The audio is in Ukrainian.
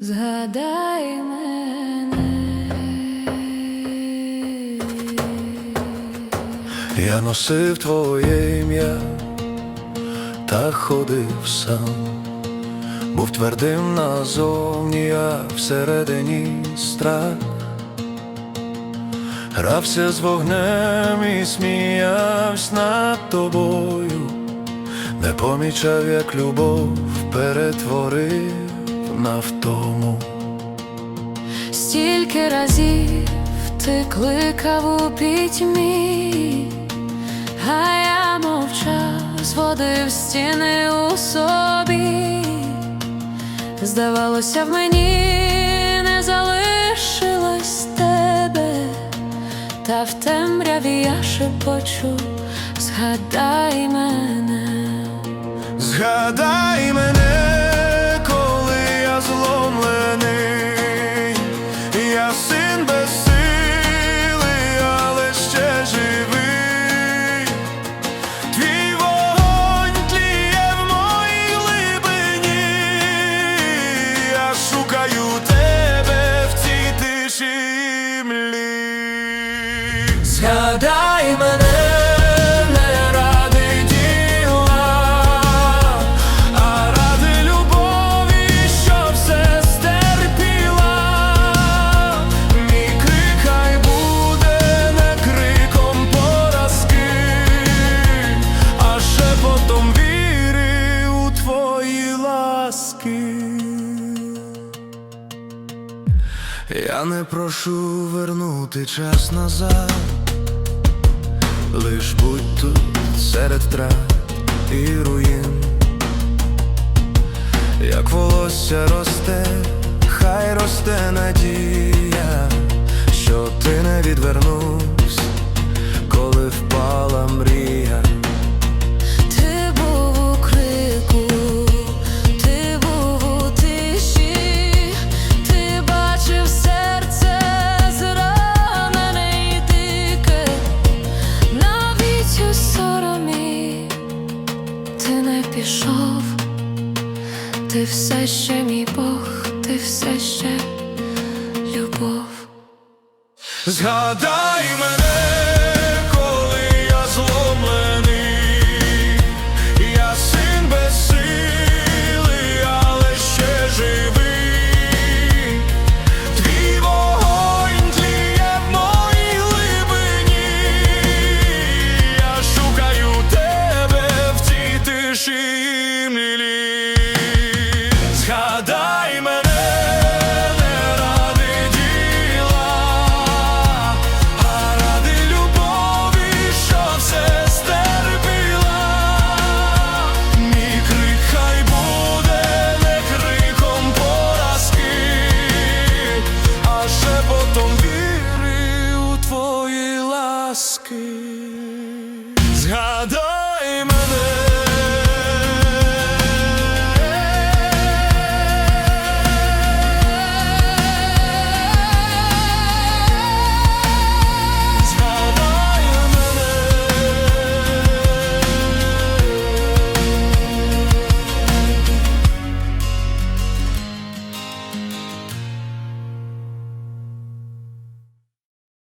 Згадай мене. Я носив твоє ім'я та ходив сам, був твердим назовні, а всередині страх. Грався з вогнем і сміявсь над тобою, не помічав, як любов перетворив на втому. Стільки разів ти кликав у пітьмі, а я мовчав, зводив стіни у собі. Здавалося, в мені не залишилось та в темряві я шепочу, згадай мене. Згадай мене, Я не прошу вернути час назад, лиш будь тут серед втрат і руїн, як волосся росте, хай росте надія, пішов, ти все ще мій Бог, ти все ще любов. Згадай мене, Згадай